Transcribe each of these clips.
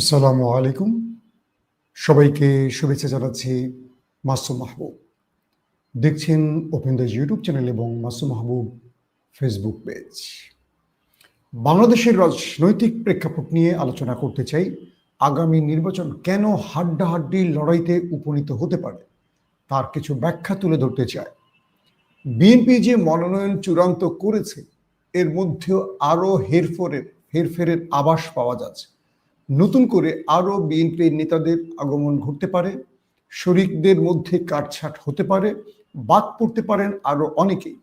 আসসালামু আলাইকুম। সবাইকে শুভেচ্ছা জানাচ্ছি মাসুম মাহবুব। দেখছেন ওপেন দ্য ইউটিউব চ্যানেল এবং মাসুম মাহবুব ফেসবুক পেজ বাংলাদেশের রাজনৈতিক প্রেক্ষাপট নিয়ে আলোচনা করতে চাই, আগামী নির্বাচন কেন হাড্ডাহাড্ডি লড়াইতে উপনীত হতে পারে, তার কিছু ব্যাখ্যা তুলে ধরতে চায় বিএনপি যে মনোনয়ন চূড়ান্ত করেছে, এর মধ্যেও আরও হেরফেরের হেরফেরের আভাস পাওয়া যাচ্ছে। নতুন করে আরও বিএনপির নেতাদের আগমন ঘটতে পারে, শরিকদের মধ্যে কাটছাট হতে পারে, বাদ পড়তে পারেন আরও অনেকেই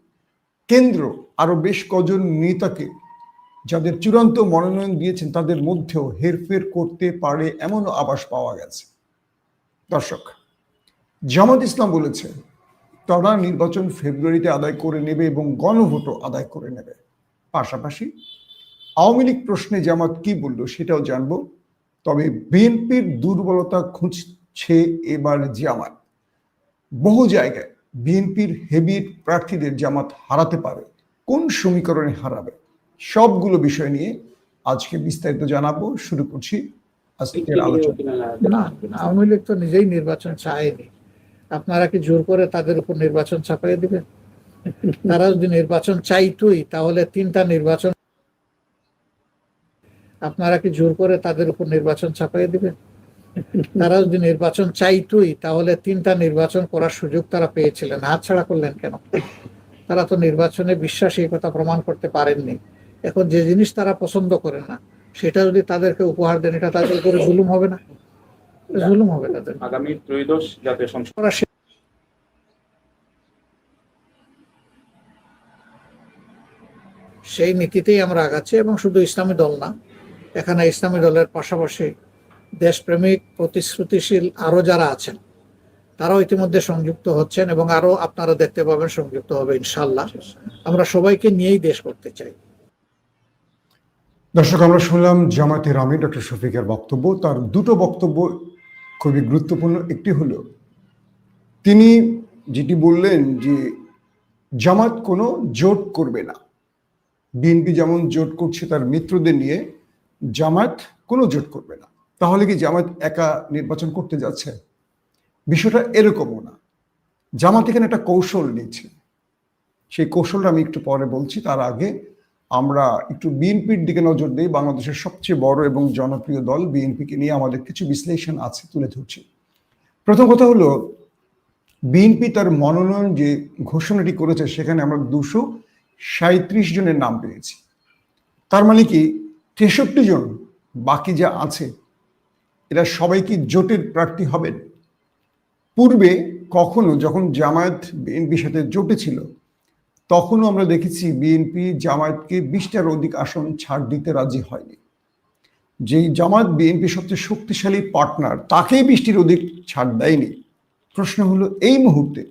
কেন্দ্র আরও বেশ কজন নেতাকে যাদের চূড়ান্ত মনোনয়ন দিয়েছেন তাদের মধ্যেও হেরফের করতে পারে এমনও আভাস পাওয়া গেছে। দর্শক, জামাত ইসলাম বলেছে, তারা নির্বাচন ফেব্রুয়ারিতে আদায় করে নেবে এবং গণভোটও আদায় করে নেবে। পাশাপাশি আওয়ামী লীগ প্রশ্নে জামাত কি বলল সেটাও জানব। তবে বিএনপির দুর্বলতা খুঁজছে এবার জামাত। বহু জায়গায় বিএনপির হেভি প্রার্থীদের জামাত হারাতে পারে কোন সমীকরণে হারাবে সবগুলো বিষয় নিয়ে আজকে বিস্তারিত জানাব শুরু করছি আজকের আলোচনা। না আওয়ামী লীগ তো নিজেই নির্বাচন চায়নি। আপনারা কি জোর করে তাদের উপর নির্বাচন চাপাই দিবেন? তারা যদি নির্বাচন চাইতোই তাহলে তিনটা নির্বাচন আপনারা কি জোর করে তাদের উপর নির্বাচন চাপাই দিবেন? তারা যদি নির্বাচন চাইতোই তাহলে তিনটা নির্বাচন করার সুযোগ তারা পেয়েছিলেন। হাত ছাড়া করলেন কেন? তারা তো নির্বাচনে বিশ্বাস এই কথা প্রমাণ করতে পারেননি। এখন যে জিনিস তারা পছন্দ করে না সেটা যদি তাদেরকে উপহার দেন এটা তাদের উপরে জুলুম হবে না? জুলুম হবে তাদের। আগামী ত্রয়োদশ জাতীয় সংসদ। সেই নীতিতেই আমরা আগাচ্ছি এবং শুধু ইসলামী দল না এখানে ইসলামী দলের পাশাপাশি দেশপ্রেমিক, প্রতিশ্রুতিশীল আরও যারা আছেন, তারাও ইতিমধ্যে সংযুক্ত হচ্ছেন এবং আরও আপনারা দেখতে পাবেন সংযুক্ত হবে ইনশাল্লাহ আমরা সবাইকে নিয়েই দেশ করতে চাই। দর্শক, আমরা শুনলাম জামাতের আমির ডক্টর শফিকের বক্তব্য। তার দুটো বক্তব্য খুবই গুরুত্বপূর্ণ। একটি হলো, তিনি যেটি বললেন যে জামাত কোনো জোট করবে না। বিএনপি যেমন জোট করছে তার মিত্রদের নিয়ে জামাত কোনো জোট করবে না। তাহলে কি জামাত একা নির্বাচন করতে যাচ্ছে? বিষয়টা এরকমও না। জামাত এখানে একটা কৌশল নিচ্ছে সেই কৌশলটা আমি একটু পরে বলছি। তার আগে আমরা একটু বিএনপির দিকে নজর দিই। বাংলাদেশের সবচেয়ে বড় এবং জনপ্রিয় দল বিএনপিকে নিয়ে আমাদের কিছু বিশ্লেষণ আছে, তুলে ধরছি। প্রথম কথা হলো, বিএনপি তার মনোনয়ন যে ঘোষণাটি করেছে, সেখানে আমরা দুশো সাঁত্রিশ জনের নাম পেয়েছি। তার মানে কি তেষট্টি জন বাকি যা আছে, এরা সবাই কি জোটের প্রার্থী হবেন? পূর্বে কখনো যখন জামায়াত বিএনপির সাথে জোটে ছিল, তখনও আমরা দেখেছি বিএনপি জামায়াতকে বিশটার অধিক আসন ছাড় দিতে রাজি হয়নি। যেই জামায়াত বিএনপি সবচেয়ে শক্তিশালী পার্টনার, তাকেই বৃষ্টির অধিক ছাড় দেয়নি। প্রশ্ন হলো এই মুহূর্তে,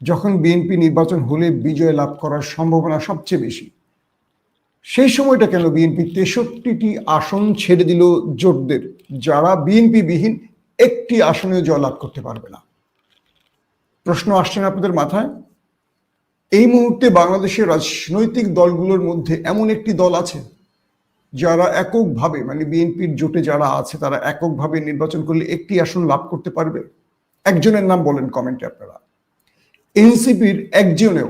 যখন বিএনপি নির্বাচন হলে বিজয় লাভ করার সম্ভাবনা সবচেয়ে বেশি সেই সময়টা কেন বিএনপি তেষট্টিটি আসন ছেড়ে দিল জোটদের? যারা বিএনপি বিহীন একটি আসনেও জয়লাভ করতে পারবে না। প্রশ্ন আসছে না আপনাদের মাথায়? এই মুহূর্তে বাংলাদেশের রাজনৈতিক দলগুলোর মধ্যে এমন একটি দল আছে, যারা এককভাবে মানে বিএনপির জোটে যারা আছে, তারা এককভাবে নির্বাচন করলে একটি আসন লাভ করতে পারবে? একজনের নাম বলেন কমেন্টে আপনারা। এনসিপির একজনেও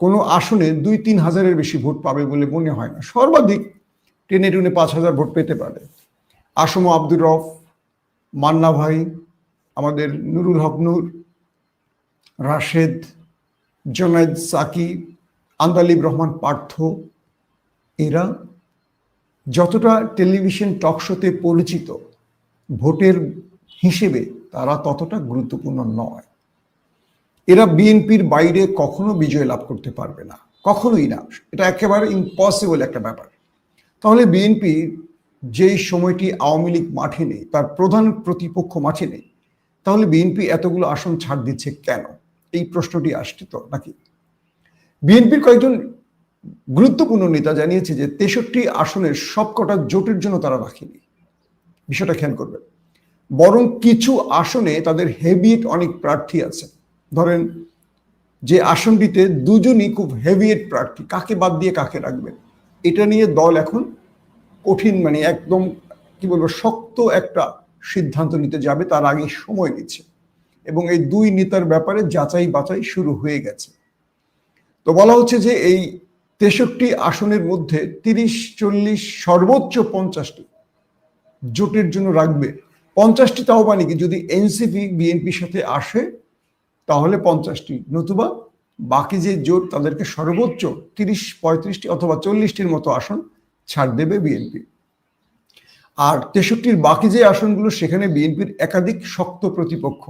কোনো আসনে দুই তিন হাজারের বেশি ভোট পাবে বলে মনে হয় না। সর্বাধিক টেনে টুনে পাঁচ হাজার ভোট পেতে পারে। আসম আব্দুর রফ, মান্না ভাই, আমাদের নুরুল হক নূর, রাশেদ, জনায়েদ সাকি, আন্দালিব রহমান পার্থ, এরা যতটা টেলিভিশন টক শোতে পরিচিত, ভোটের হিসেবে তারা ততটা গুরুত্বপূর্ণ নয়। এরা বিএনপির বাইরে কখনো বিজয় লাভ করতে পারবে না, কখনোই না। এটা একেবারে ইম্পসিবল একটা ব্যাপার। তাহলে বিএনপি যেই সময়টি আওয়ামী লীগ মাঠে নেই, তার প্রধান প্রতিপক্ষ মাঠে নেই, তাহলে বিএনপি এতগুলো আসন ছাড় দিচ্ছে কেন? এই প্রশ্নটি আসছে তো নাকি? বিএনপির কয়েকজন গুরুত্বপূর্ণ নেতা জানিয়েছে যে তেষট্টি আসনের সবকটা জোটের জন্য তারা রাখেনি বিষয়টা খেয়াল করবেন। বরং কিছু আসনে তাদের হেভিয়েট অনেক প্রার্থী আছে। ধরেন, যে আসনটিতে দুজনই খুব হেভিয়েট প্রার্থী, কাকে বাদ দিয়ে কাকে রাখবেন? এটা নিয়ে দল এখন কঠিন মানে একদম, কি বলব, শক্ত একটা সিদ্ধান্ত নিতে যাবে, তার আগে সময় নিচ্ছে। এবং এই দুই নেতার ব্যাপারে যাচাই বাছাই শুরু হয়ে গেছে। তো বলা হচ্ছে যে এই তেষট্টি আসনের মধ্যে তিরিশ, চল্লিশ, সর্বোচ্চ পঞ্চাশটি জোটের জন্য রাখবে। পঞ্চাশটি তাও মানে কি যদি এনসিপি, বিএনপির সাথে আসে তাহলে পঞ্চাশটি। নতুবা বাকি যে জোট, তাদেরকে সর্বোচ্চ তিরিশ, পঁয়ত্রিশটি অথবা চল্লিশটির মতো আসন ছাড় দেবে বিএনপি। আর তেষট্টির বাকি যে আসনগুলো, সেখানে বিএনপির একাধিক শক্ত প্রতিপক্ষ।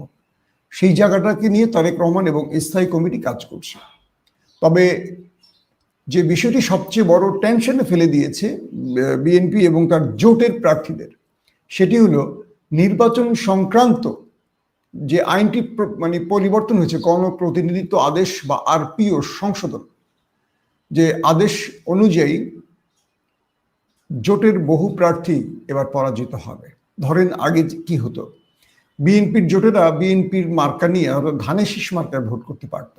সেই জায়গাটাকে নিয়ে তারেক রহমান এবং স্থায়ী কমিটি কাজ করছে। তবে যে বিষয়টি সবচেয়ে বড় টেনশনে ফেলে দিয়েছে বিএনপি এবং তার জোটের প্রার্থীদের, সেটি হলো নির্বাচন সংক্রান্ত যে আইনটি মানে পরিবর্তন হয়েছে, গণপ্রতিনিধিত্ব আদেশ বা আরপিও সংশোধন, যে আদেশ অনুযায়ী জোটের বহু প্রার্থী এবার পরাজিত হবে। ধরেন আগে কি হতো? বিএনপির জোটেরা বিএনপির মার্কা নিয়ে অর্থাৎ ধানের শীষ মার্কায় ভোট করতে পারত।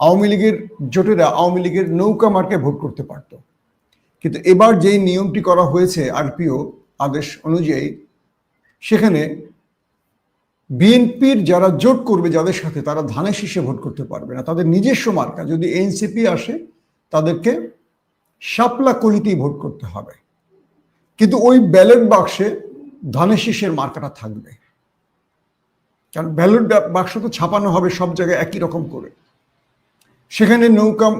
আওয়ামী লীগের জোটেরা আওয়ামী লীগের নৌকা মার্কায় ভোট করতে পারত। কিন্তু এবার যেই নিয়মটি করা হয়েছে আরপিও আদেশ অনুযায়ী, সেখানে বিএনপির যারা জোট করবে যাদের সাথে, তারা ধানের শীষে ভোট করতে পারবে না। তাদের নিজস্ব মার্কা। যদি এনসিপি আসে, তাদেরকে শাপলা কলিতেই ভোট করতে হবে। কিন্তু ওই ব্যালট বাক্সে ধানের শীষের মার্কাটা থাকবে। কারণ ব্যালট বাক্স তো ছাপানো হবে সব জায়গায় একই রকম করে। সেখানে নৌকা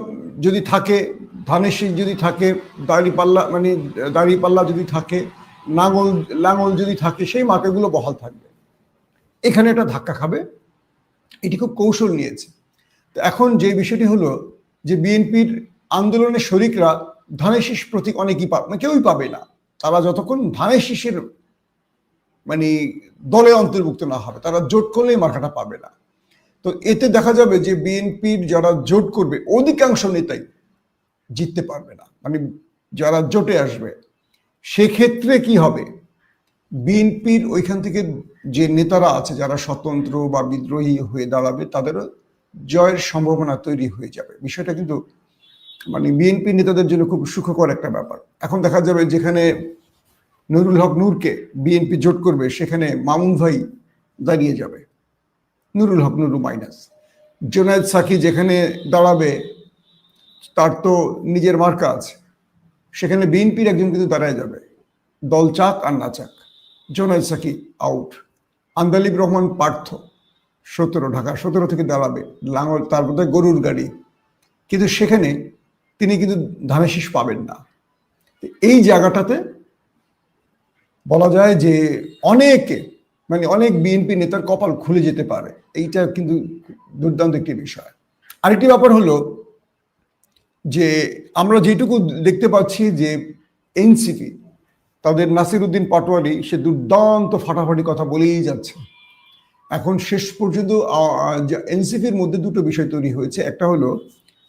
যদি থাকে, ধানের শীষ যদি থাকে, দাড়িপাল্লা মানে দাড়িপাল্লা যদি থাকে, নাঙল, লাঙল যদি থাকে, সেই মার্কাগুলো বহাল থাকবে। এখানে একটা ধাক্কা খাবে। এটি খুব কৌশল নিয়েছে। তো এখন যে বিষয়টি হলো যে বিএনপির আন্দোলনের শরিকরা ধানের শীষ প্রতীক অনেকেই পাবে মানে কেউই পাবে না। তারা যতক্ষণ ধানের শীষের মানে দলে অন্তর্ভুক্ত না হবে, তারা জোট করলেই মার্কাটা পাবে না। তো এতে দেখা যাবে যে বিএনপির যারা জোট করবে, অধিকাংশ নেতাই জিততে পারবে না। মানে যারা জোটে আসবে, সেক্ষেত্রে কি হবে? বিএনপির ওইখান থেকে যে নেতারা আছে, যারা স্বতন্ত্র বা বিদ্রোহী হয়ে দাঁড়াবে, তাদেরও জয়ের সম্ভাবনা তৈরি হয়ে যাবে। বিষয়টা কিন্তু মানে বিএনপি নেতাদের জন্য খুব সুখকর একটা ব্যাপার। এখন দেখা যাবে যেখানে নুরুল হক নূরকে বিএনপি জোট করবে, সেখানে মামুন ভাই দাঁড়িয়ে যাবে। নুরুল হক নুরু মাইনাস। জোনায়েদ সাকি যেখানে দাঁড়াবে, তার তো নিজের মার্কা আছে। সেখানে বিএনপির একজন কিন্তু দাঁড়ায় যাবে। দল চাক আর না চাক। জোনায়েদ সাকি আউট আন্দালিব রহমান পার্থ, সতেরো ঢাকা, সতেরো থেকে দাঁড়াবে। লাঙল, তার মধ্যে গরুর গাড়ি। কিন্তু সেখানে তিনি কিন্তু ধানের শীষ পাবেন না। এই জায়গাটাতে বলা যায় যে অনেকে মানে অনেক বিএনপি নেতার কপাল খুলে যেতে পারে। এইটা কিন্তু দুর্দান্ত একটি বিষয়। আরেকটি ব্যাপার হলো যে আমরা যেটুকু দেখতে পাচ্ছি যে এনসিপি তাদের নাসির উদ্দিন পাটোয়ারি সে দুর্দান্ত ফাটাফাটি কথা বলেই যাচ্ছে। এখন শেষ পর্যন্ত এনসিপির মধ্যে দুটো বিষয় তৈরি হয়েছে। একটা হলো,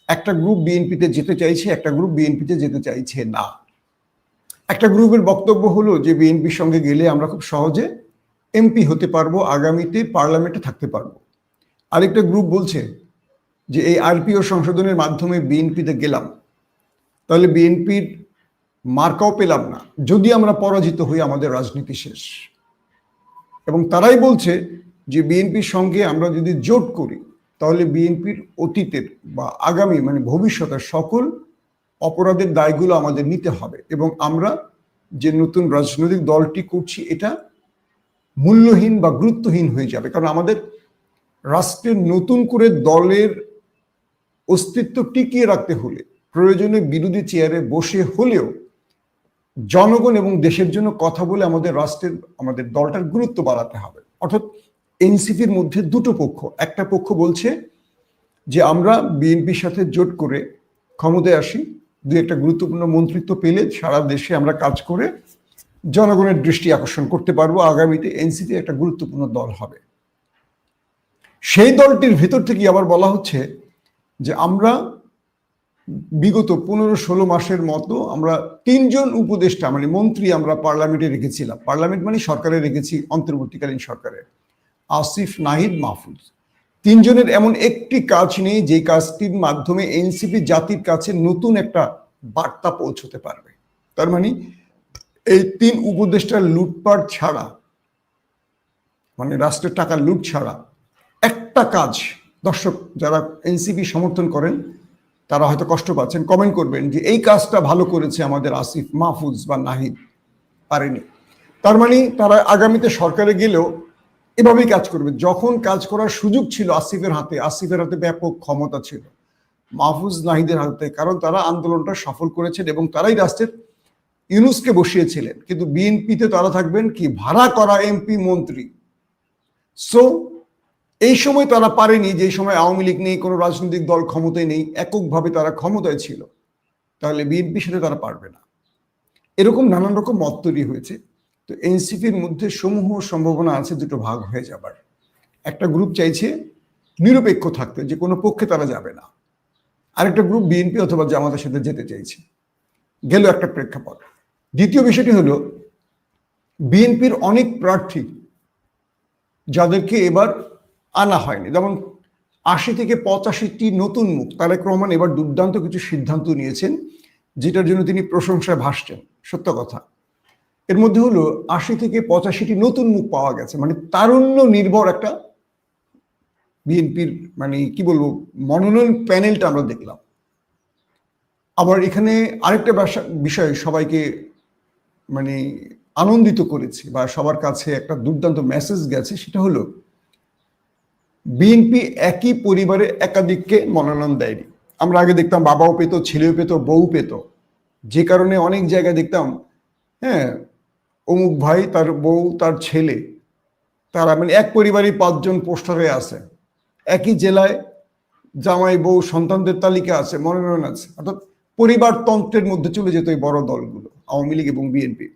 একটা গ্রুপ বিএনপিতে যেতে চাইছে, একটা গ্রুপ বিএনপিতে যেতে চাইছে না। একটা গ্রুপের বক্তব্য হলো যে, বিএনপির সঙ্গে গেলে আমরা খুব সহজে এমপি হতে পারব, আগামীতে পার্লামেন্টে থাকতে পারব। আরেকটা গ্রুপ বলছে যে, এই আরপিও সংশোধনের মাধ্যমে বিএনপিতে গেলাম। তাহলে বিএনপির মার্কাও পেলাম না। যদি আমরা পরাজিত হই, আমাদের রাজনীতি শেষ। এবং তারাই বলছে যে বিএনপির সঙ্গে আমরা যদি জোট করি, তাহলে বিএনপির অতীতের বা আগামী মানে ভবিষ্যতের সকল অপরাধের দায়গুলো আমাদের নিতে হবে। এবং আমরা যে নতুন রাজনৈতিক দলটি করছি, এটা মূল্যহীন বা গুরুত্বহীন হয়ে যাবে। কারণ আমাদের রাষ্ট্রের নতুন করে দলের অস্তিত্ব টিকিয়ে রাখতে হলে, প্রয়োজনে বিরোধী চেয়ারে বসে হলেও জনগণ এবং দেশের জন্য কথা বলে আমাদের রাষ্ট্রের, আমাদের দলটার গুরুত্ব বাড়াতে হবে। অর্থাৎ এনসিপির মধ্যে দুটো পক্ষ। একটা পক্ষ বলছে যে আমরা বিএনপির সাথে জোট করে ক্ষমতায় আসি। দু একটা গুরুত্বপূর্ণ মন্ত্রিত্ব পেলে সারা দেশে আমরা কাজ করে জনগণের দৃষ্টি আকর্ষণ করতে পারব। আগামীতে এনসিপি একটা গুরুত্বপূর্ণ দল হবে। সেই দলটির ভেতর থেকে আবার বলা হচ্ছে যে আমরা বিগত পনেরো ষোলো মাসের মতো আমরা তিনজন উপদেষ্টা মানে মন্ত্রী আমরা পার্লামেন্টে রেখেছিলাম। পার্লামেন্ট মানে সরকারে রেখেছি, অন্তর্বর্তীকালীন সরকারে আসিফ নাহিদ মাহফুজ। তিনজনের এমন একটি কাজ নেই যে কাজটির মাধ্যমে এনসিপি জাতির কাছে নতুন একটা বার্তা পৌঁছতে পারবে। তার মানে এই তিন উপদেষ্টার লুটপাট ছাড়া মানে রাষ্ট্রের টাকা লুট ছাড়া, একটা কাজ দর্শক যারা এনসিপি সমর্থন করেন তারা হয়তো কষ্ট পাচ্ছেন। কমেন্ট করবেন যে এই কাজটা ভালো করেছে আমাদের আসিফ, মাহফুজ বা নাহিদ। পারেনি। তার মানে তারা আগামীতে সরকারে গেলেও এভাবেই কাজ করবে। যখন কাজ করার সুযোগ ছিল আসিফের হাতে আসিফের হাতে ব্যাপক ক্ষমতা ছিল। মাহফুজ, নাহিদের হাতে, কারণ তারা আন্দোলনটা সফল করেছেন এবং তারাই রাষ্ট্রের ইউনুসকে বসিয়েছিলেন। কিন্তু বিএনপিতে তারা থাকবেন কি? ভাড়া করা এমপি মন্ত্রী। সো এই সময় তারা পারেনি, যে সময় আওয়ামী লীগ নেই, কোনো রাজনৈতিক দল ক্ষমতায় নেই, এককভাবে তারা ক্ষমতায় ছিল, তাহলে বিএনপির সাথে তারা পারবে না। এরকম নানান রকম মত তৈরি হয়েছে। তো এনসিপির মধ্যে সমূহ সম্ভাবনা আছে, দুটো ভাগ হয়ে যাবার। একটা গ্রুপ চাইছে নিরপেক্ষ থাকতে, যে কোনো পক্ষে তারা যাবে না। আরেকটা গ্রুপ বিএনপি অথবা জামাতের সাথে যেতে চাইছে। গেল একটা প্রেক্ষাপট। দ্বিতীয় বিষয়টি হলো, বিএনপির অনেক প্রার্থী যাদেরকে এবার আনা হয়নি। যেমন আশি থেকে পঁচাশিটি নতুন মুখ, তারেক রহমান এবার দুর্দান্ত কিছু সিদ্ধান্ত নিয়েছেন, যেটার জন্য তিনি প্রশংসায় ভাসছেন। সত্য কথা। এর মধ্যে হলো আশি থেকে পঁচাশিটি নতুন মুখ পাওয়া গেছে মানে তারুণ্য নির্ভর একটা বিএনপির মানে কি বলব, মনোনয়ন প্যানেলটা আমরা দেখলাম। আবার এখানে আরেকটা বিষয় সবাইকে মানে আনন্দিত করেছে বা সবার কাছে একটা দুর্দান্ত মেসেজ গেছে, সেটা হলো বিএনপি একই পরিবারে একাধিককে মনোনয়ন দেয়নি। আমরা আগে দেখতাম বাবাও পেত, ছেলেও পেত বউ পেত। যে কারণে অনেক জায়গায় দেখতাম হ্যাঁ অমুক ভাই তার বউ, তার ছেলে, তারা মানে এক পরিবারই পাঁচজন পোস্টারে আছে। একই জেলায় জামাই বউ সন্তানদের তালিকা আছে, মনোনয়ন আছে। অর্থাৎ পরিবারতন্ত্রের মধ্যে চলে যেত এই বড় দলগুলো, আওয়ামী লীগ এবং বিএনপি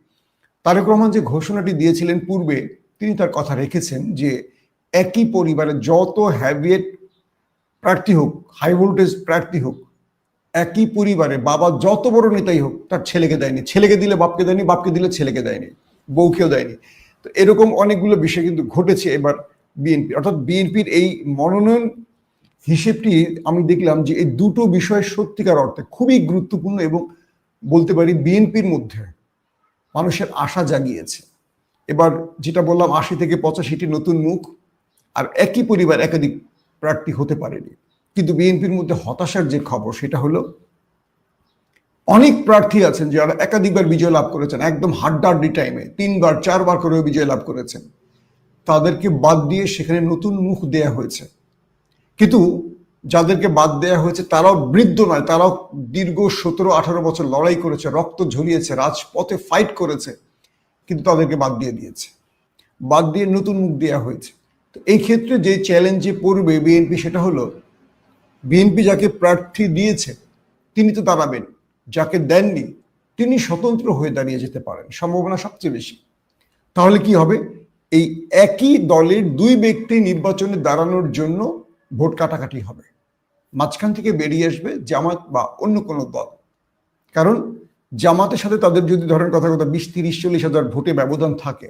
তারেক রহমান যে ঘোষণাটি দিয়েছিলেন পূর্বে, তিনি তার কথা রেখেছেন যে একই পরিবারে যত হ্যাভিয়েট প্রার্থী হোক হাই ভোল্টেজ প্রার্থী হোক, একই পরিবারে বাবা যত বড় নেতাই হোক, তার ছেলেকে দেয়নি। ছেলেকে দিলে বাপকে দেয়নি, বাপকে দিলে ছেলেকে দেয়নি, বউকেও দেয়নি। তো এরকম অনেকগুলো বিষয় কিন্তু ঘটেছে এবার বিএনপি অর্থাৎ বিএনপির এই মনোনয়ন হিসেবটি আমি দেখলাম যে এই দুটো বিষয় সত্যিকার অর্থে খুবই গুরুত্বপূর্ণ এবং বলতে পারি বিএনপির মধ্যে মানুষের আশা জাগিয়েছে। এবার যেটা বললাম, আশি থেকে পঁচাশিটি নতুন মুখ আর একই পরিবার একাধিক প্রার্থী হতে পারেনি। কিন্তু বিএনপির মধ্যে হতাশার যে খবর, সেটা হলো অনেক প্রার্থী আছেন যারা একাধিকবার বিজয় লাভ করেছেন, একদম হাড্ডাহাড্ডি টাইমে তিনবার, চারবার করেও বিজয় লাভ করেছেন। তাদেরকে বাদ দিয়ে সেখানে নতুন মুখ দেয়া হয়েছে। কিন্তু যাদেরকে বাদ দেয়া হয়েছে, তারাও বৃদ্ধ নয়, তারাও দীর্ঘ সতেরো, আঠারো বছর লড়াই করেছে, রক্ত ঝরিয়েছে, রাজপথে ফাইট করেছে, কিন্তু তাদেরকে বাদ দিয়ে দিয়েছে। বাদ দিয়ে নতুন মুখ দেওয়া হয়েছে। তো এই ক্ষেত্রে যে চ্যালেঞ্জে পড়বে বিএনপি সেটা হলো বিএনপি যাকে প্রার্থী দিয়েছে, তিনি তো দাঁড়াবেন। যাকে দেননি, তিনি স্বতন্ত্র হয়ে দাঁড়িয়ে যেতে পারেন, সম্ভাবনা সবচেয়ে বেশি। তাহলে কি হবে? এই একই দলের দুই ব্যক্তি নির্বাচনে দাঁড়ানোর জন্য ভোট কাটাকাটি হবে। মাঝখান থেকে বেরিয়ে আসবে জামাত বা অন্য কোনো দল। কারণ জামাতের সাথে তাদের যদি ধরেন কথা কথা বিশ, তিরিশ, চল্লিশ হাজার ভোটে ব্যবধান থাকে,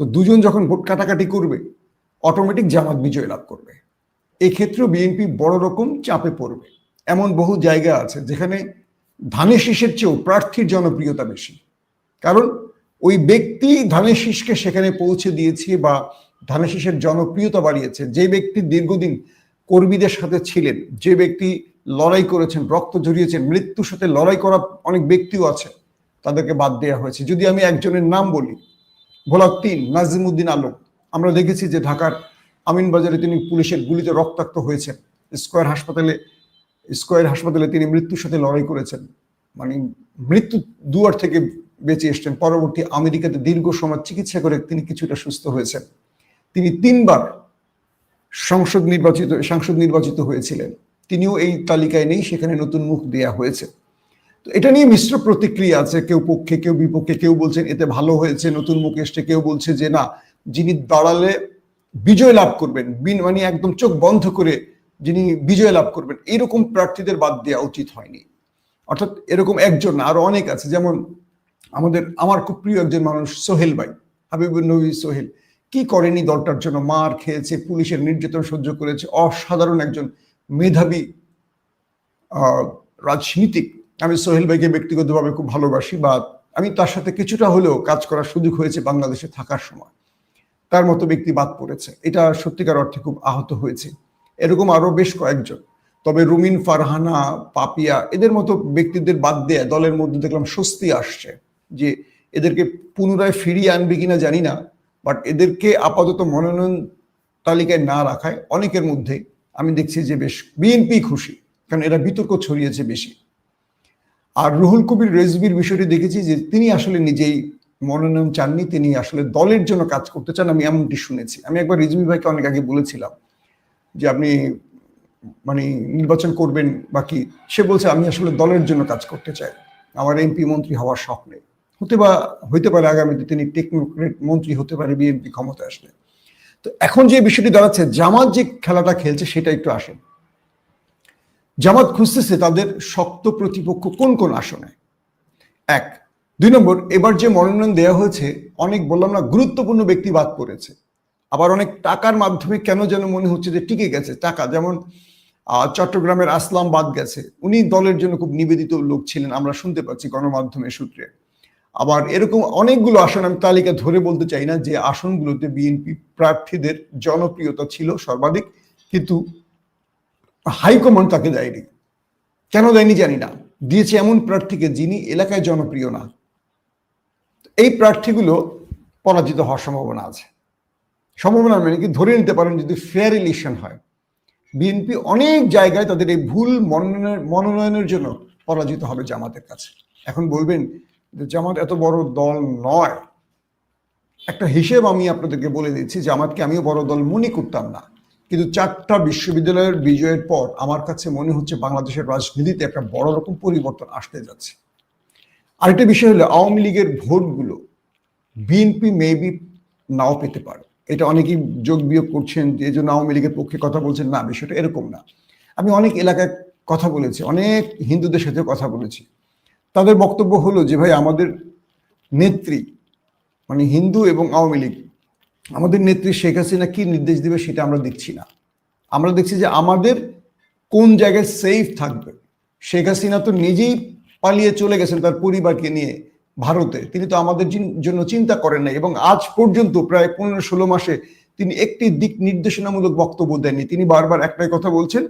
তো দুজন যখন ভোট কাটাকাটি করবে অটোমেটিক জামাত বিজয় লাভ করবে। এক্ষেত্রেও বিএনপি বড় রকম চাপে পড়বে। এমন বহু জায়গা আছে যেখানে ধানের শীষের চেয়েও প্রার্থীর জনপ্রিয়তা বেশি। কারণ ওই ব্যক্তি ধানের শীষকে সেখানে পৌঁছে দিয়েছে বা ধানের শীষের জনপ্রিয়তা বাড়িয়েছে। যে ব্যক্তি দীর্ঘদিন কর্মীদের সাথে ছিলেন, যে ব্যক্তি লড়াই করেছেন, রক্ত জড়িয়েছেন মৃত্যুর সাথে লড়াই করা অনেক ব্যক্তিও আছে, তাদেরকে বাদ দেওয়া হয়েছে। যদি আমি একজনের নাম বলি ভোলা তিন, নাজিমুদ্দিন আলম আমরা দেখেছি যে ঢাকার আমিনবাজারে তিনি পুলিশের গুলিতে রক্তাক্ত হয়েছেন। স্কয়ার হাসপাতালে স্কয়ার হাসপাতালে তিনি মৃত্যুর সাথে লড়াই করেছেন। মানে মৃত্যু দুয়ার থেকে বেঁচে এসছেন। পরবর্তী আমেরিকাতে দীর্ঘ সময় চিকিৎসা করে তিনি কিছুটা সুস্থ হয়েছেন। তিনি তিনবার সংসদ নির্বাচিত, সাংসদ নির্বাচিত হয়েছিলেন। তিনিও এই তালিকায় নেই, সেখানে নতুন মুখ দেয়া হয়েছে। তো এটা নিয়ে মিশ্র প্রতিক্রিয়া আছে। কেউ পক্ষে, কেউ বিপক্ষে, কেউ বলছেন এতে ভালো হয়েছে, নতুন মুখ এসছে, কেউ বলছে যে না যিনি দাঁড়ালে বিজয় লাভ করবেন, বিন মানে একদম চোখ বন্ধ করে যিনি বিজয় লাভ করবেন, এরকম প্রার্থীদের বাদ দেওয়া উচিত হয়নি। অর্থাৎ এরকম একজন, আরও অনেক আছে, যেমন আমাদের, আমার খুব প্রিয় একজন মানুষ সোহেল ভাই হাবিবুল নবী সোহেল। কি করেনি দলটার জন্য? মার খেয়েছে, পুলিশের নির্যাতন সহ্য করেছে, অসাধারণ একজন মেধাবী রাজনীতিক। আমি সোহেল ভাইকে ব্যক্তিগতভাবে খুব ভালোবাসি, বা আমি তার সাথে কিছুটা হলেও কাজ করার সুযোগ হয়েছে বাংলাদেশে থাকার সময়। তার মতো ব্যক্তি বাদ পড়েছে। এটা সত্যিকার অর্থে খুব আহত হয়েছে। এরকম আরও বেশ কয়েকজন। তবে রুমিন, ফারহানা, পাপিয়া এদের মতো ব্যক্তিদের বাদ দেয়া, দলের মধ্যে দেখলাম স্বস্তি আসছে যে এদেরকে পুনরায় ফিরিয়ে আনবে কিনা জানি না বাট এদেরকে আপাতত মনোনয়ন তালিকায় না রাখায় অনেকের মধ্যে আমি দেখছি যে বেশ বিএনপি খুশি, কারণ এরা বিতর্ক ছড়িয়েছে বেশি। আর রুহুল কবির রেজবির বিষয়টি দেখেছি যে তিনি আসলে নিজেই মনোনয়ন চাননি, তিনি আসলে দলের জন্য কাজ করতে চান, আমি এমনটি শুনেছি। আমি একবার রিজবি ভাইকে অনেক আগে বলেছিলাম যে আপনি মানে নির্বাচন করবেন বাকি সে বলছে, আমি আসলে দলের জন্য কাজ করতে চাই। আমার এমপি মন্ত্রী হওয়ার শখ নেই। হতে বা, হইতে পারে আগামীতে তিনি টেকনোক্রেট মন্ত্রী হতে পারে, বিএনপি ক্ষমতা আসলে। তো এখন যে বিষয়টি দাঁড়াচ্ছে, জামাত যে খেলাটা খেলছে, সেটা একটু আসেন। জামাত খুঁজতেছে তাদের শক্ত প্রতিপক্ষ কোন কোন আসনে? এক দুই নম্বর, এবার যে মনোনয়ন দেওয়া হয়েছে, অনেক বললাম না, গুরুত্বপূর্ণ ব্যক্তি বাদ পড়েছে। আবার অনেক টাকার মাধ্যমে কেন যেন মনে হচ্ছে যে টিকে গেছে, টাকা। যেমন চট্টগ্রামের আসলাম বাদ গেছে। উনি দলের জন্য খুব নিবেদিত লোক ছিলেন, আমরা শুনতে পাচ্ছি গণমাধ্যমের সূত্রে। আবার এরকম অনেকগুলো আসন আমি তালিকা ধরে বলতে চাই না, যে আসনগুলোতে বিএনপি প্রার্থীদের জনপ্রিয়তা ছিল সর্বাধিক, কিন্তু হাইকমান্ড তাকে দেয়নি। কেন দেয়নি জানি না। দিয়েছে এমন প্রার্থীকে যিনি এলাকায় জনপ্রিয় না। এই প্রার্থীগুলো পরাজিত হওয়ার সম্ভাবনা আছে। সম্ভাবনা মানে কি? ধরে নিতে পারেন যদি ফেয়ার ইলেকশন হয় বিএনপি অনেক জায়গায় তাদের এই ভুল মনোনয়নের মনোনয়নের জন্য পরাজিত হবে জামাতের কাছে। এখন বলবেন যে জামাত এত বড় দল নয়। একটা হিসেব আমি আপনাদেরকে বলে দিচ্ছি, জামাতকে আমিও বড় দল মনে করতাম না। কিন্তু চারটা বিশ্ববিদ্যালয়ের বিজয়ের পর আমার কাছে মনে হচ্ছে বাংলাদেশের রাজনীতিতে একটা বড় রকম পরিবর্তন আসতে যাচ্ছে। আরেকটা বিষয় হলো, আওয়ামী লীগের ভোটগুলো বিএনপি মেবি নাও পেতে পারে। এটা অনেকেই যোগ বিয়োগ করছেন, যে জন্য আওয়ামী লীগের পক্ষে কথা বলছেন, না, বিষয়টা এরকম না। আমি অনেক এলাকায় কথা বলেছি, অনেক হিন্দুদের সাথে কথা বলেছি। তাদের বক্তব্য হলো যে, ভাই, আমাদের নেত্রী মানে হিন্দু এবং আওয়ামী লীগ, আমাদের নেত্রী শেখ হাসিনা কি নির্দেশ দেবে সেটা আমরা দেখছি না। আমরা দেখছি যে আমাদের কোন জায়গায় সেফ থাকবে। শেখ হাসিনা তো নিজেই পালিয়ে চলে গেছেন তার পরিবারকে নিয়ে ভারতে। তিনি তো আমাদের জন্য চিন্তা করেন নাই এবং আজ পর্যন্ত প্রায় পনেরো ষোলো মাসে তিনি একটি দিক নির্দেশনামূলক বক্তব্য দেননি। তিনি বারবার একটাই কথা বলছেন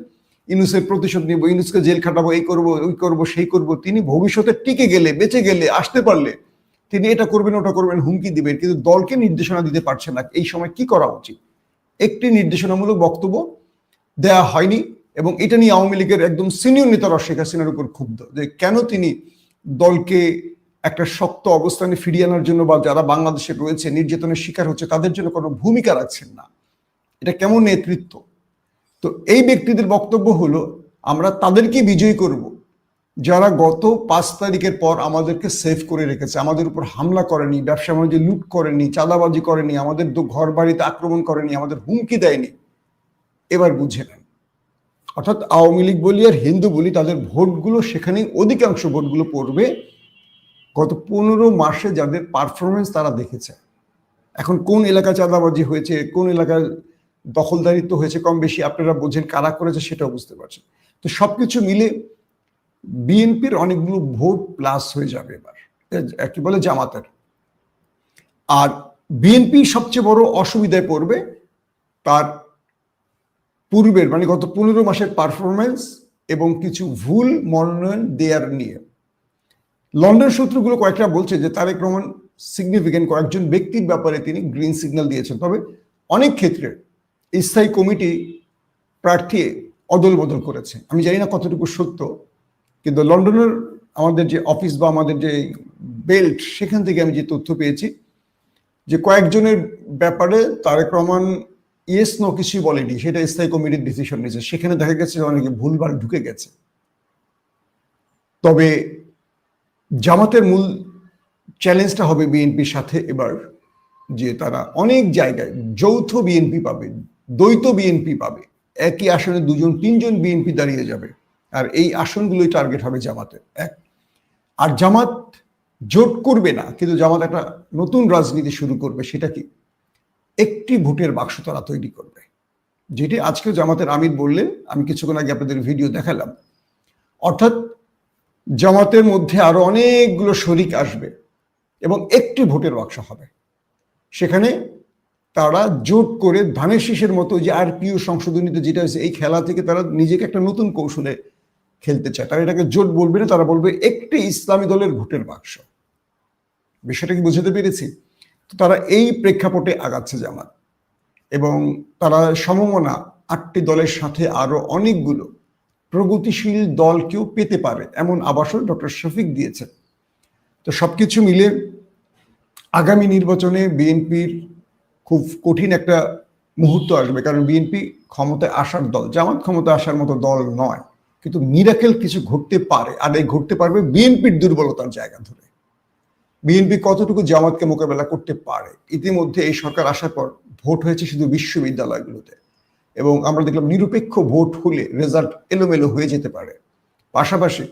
ইনুসের প্রতিশোধ নিব ইনুসকে জেল খাটাবো, এই করব, ওই করব, সেই করব। তিনি ভবিষ্যতে টিকে গেলে, বেঁচে গেলে, আসতে পারলে তিনি এটা করবেন, ওটা করবেন, হুমকি দিবেন, কিন্তু দলকে নির্দেশনা দিতে পারছেন না। এই সময় কি করা উচিত? একটি নির্দেশনামূলক বক্তব্য দেয়া হয়নি। এবং এটা নিয়ে আওয়ামী লীগের একদম সিনিয়র নেতারা শেখ হাসিনার উপর ক্ষুব্ধ যে কেন তিনি দলকে একটা শক্ত অবস্থানে ফিরিয়ে আনার জন্য বা যারা বাংলাদেশে রয়েছে, নির্যাতনের শিকার হচ্ছে, তাদের জন্য কোনো ভূমিকা রাখছেন না। এটা কেমন নেতৃত্ব? তো এই ব্যক্তিদের বক্তব্য হলো, আমরা তাদেরকে বিজয়ী করব, যারা গত পাঁচ তারিখের পর আমাদেরকে সেভ করে রেখেছে, আমাদের উপর হামলা করেনি, ব্যবসা বাণিজ্য লুট করেনি, চাঁদাবাজি করেনি, আমাদের ঘর বাড়িতে আক্রমণ করেনি, আমাদের হুমকি দেয়নি। এবার বুঝে নেন। অর্থাৎ আওয়ামী লীগ বলি আর হিন্দু বলি, তাদের ভোটগুলো সেখানেই অধিকাংশ ভোটগুলো পড়বে গত পনেরো মাসে যাদের পারফরমেন্স তারা দেখেছে। এখন কোন এলাকা চাঁদাবাজি হয়েছে, কোন এলাকার দখলদারিত্ব হয়েছে কম বেশি, আপনারা বোঝেন কারা করেছে সেটাও বুঝতে পারছেন। তো সব কিছু মিলে বিএনপির অনেকগুলো ভোট প্লাস হয়ে যাবে এবার। কি বলে জামাতের। আর বিএনপি সবচেয়ে বড় অসুবিধায় পড়বে তার পূর্বের মানে গত পনেরো মাসের পারফরমেন্স এবং কিছু ভুল মনোনয়ন দেয়ার নিয়ে। লন্ডন সূত্রগুলো কয়েকটা বলছে যে তারেক রহমান সিগনিফিকেন্ট কয়েকজন ব্যক্তির ব্যাপারে তিনি গ্রিন সিগন্যাল দিয়েছেন। তবে অনেক ক্ষেত্রে স্থায়ী কমিটি প্রার্থী অদল বদল করেছে। আমি জানি না কতটুকু সত্য, কিন্তু লন্ডনের আমাদের যে অফিস বা আমাদের যে বেল্ট সেখান থেকে আমি যে তথ্য পেয়েছি যে কয়েকজনের ব্যাপারে তারেক রহমান ইয়েস নো কিছুই বলেনি। সেটা স্থায়ী কমিটির ডিসিশন নিয়েছে। সেখানে দেখা গেছে অনেকে ভুলভাল ঢুকে গেছে। তবে জামাতের মূল চ্যালেঞ্জটা হবে বিএনপির সাথে এবার যে তারা অনেক জায়গায় যৌথ বিএনপি পাবে, দ্বৈত বিএনপি পাবে, একই আসনে দুজন, তিনজন বিএনপি দাঁড়িয়ে যাবে। আর এই আসনগুলোই টার্গেট হবে জামাতের। এক, আর জামাত জোট করবে না, কিন্তু জামাত একটা নতুন রাজনীতি শুরু করবে, সেটা কি? একটি ভোটের বাক্স তারা তৈরি করবে। যেটি আজকে জামাতের আমির বললেন, আমি কিছুক্ষণ আগে আপনাদের ভিডিও দেখালাম। অর্থাৎ জামাতের মধ্যে আরও অনেকগুলো শরিক আসবে এবং একটি ভোটের বাক্স হবে। সেখানে তারা জোট করে ধানের শীষের মতো যে আর পিও সংশোধনীতে যেটা হয়েছে, এই খেলা থেকে তারা নিজেকে একটা নতুন কৌশলে খেলতে চায়। তারা এটাকে জোট বলবে না, তারা বলবে একটি ইসলামী দলের ভোটের বাক্স। বিষয়টা কি বুঝতে পেরেছি? তারা এই প্রেক্ষাপটে আগাচ্ছে জামাত। এবং তারা সমমনা আটটি দলের সাথে আরও অনেকগুলো প্রগতিশীল দলকেও পেতে পারে, এমন আবাসন ডক্টর শফিক দিয়েছেন। তো সবকিছু মিলে আগামী নির্বাচনে বিএনপির খুব কঠিন একটা মুহূর্ত আসবে, কারণ বিএনপি ক্ষমতায় আসার দল, জামাত ক্ষমতায় আসার মতো দল নয়। কিন্তু মিরাকেল কিছু ঘটতে পারে, আর এই ঘটতে পারবে বিএনপির দুর্বলতার জায়গা ধরে। বিএনপি কতটুকু জামাতকে মোকাবেলা করতে পারে? ইতিমধ্যে এই সরকার আসার পর ভোট হয়েছে শুধু বিশ্ববিদ্যালয়গুলোতে। এবং আমরা দেখলাম নিরপেক্ষ ভোট হলে রেজাল্ট এলোমেলো হয়ে যেতে পারে। পাশাপাশি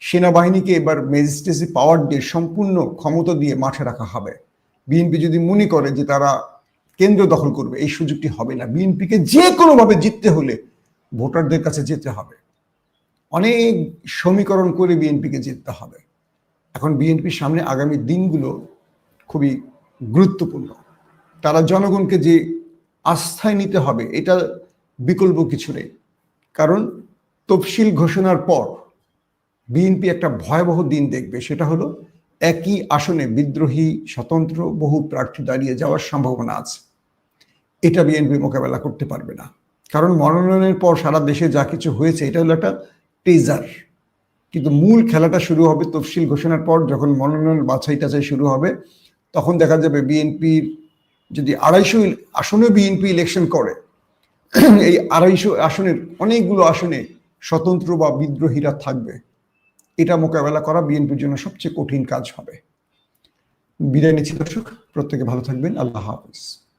সেনাবাহিনীকে এবার ম্যাজিস্ট্রেসি পাওয়ার দিয়ে সম্পূর্ণ ক্ষমতা দিয়ে মাঠে রাখা হবে। বিএনপি যদি মনে করে যে তারা কেন্দ্র দখল করবে, এই সুযোগটি হবে না। বিএনপিকে যে কোনোভাবে জিততে হলে ভোটারদের কাছে যেতে হবে। অনেক সমীকরণ করে বিএনপিকে জিততে হবে। এখন বিএনপির সামনে আগামী দিনগুলো খুবই গুরুত্বপূর্ণ। তারা জনগণকে যে আস্থায় নিতে হবে, এটা বিকল্প কিছু নেই। কারণ তফসিল ঘোষণার পর বিএনপি একটা ভয়াবহ দিন দেখবে, সেটা হলো একই আসনে বিদ্রোহী, স্বতন্ত্র, বহু প্রার্থী দাঁড়িয়ে যাওয়ার সম্ভাবনা আছে। এটা বিএনপি মোকাবেলা করতে পারবে না। কারণ মনোনয়নের পর সারা দেশে যা কিছু হয়েছে, এটা হলো একটা টেজার কিন্তু মূল খেলাটা শুরু হবে তফসিল ঘোষণার পর যখন মনোনয়ন বাছাই টাছাই শুরু হবে, তখন দেখা যাবে বিএনপির যদি আড়াইশো আসনে বিএনপি ইলেকশন করে, এই আড়াইশো আসনের অনেকগুলো আসনে স্বতন্ত্র বা বিদ্রোহীরা থাকবে। এটা মোকাবেলা করা বিএনপির জন্য সবচেয়ে কঠিন কাজ হবে। বিদায় নিচ্ছি দর্শক, প্রত্যেকে ভালো থাকবেন। আল্লাহ হাফিজ।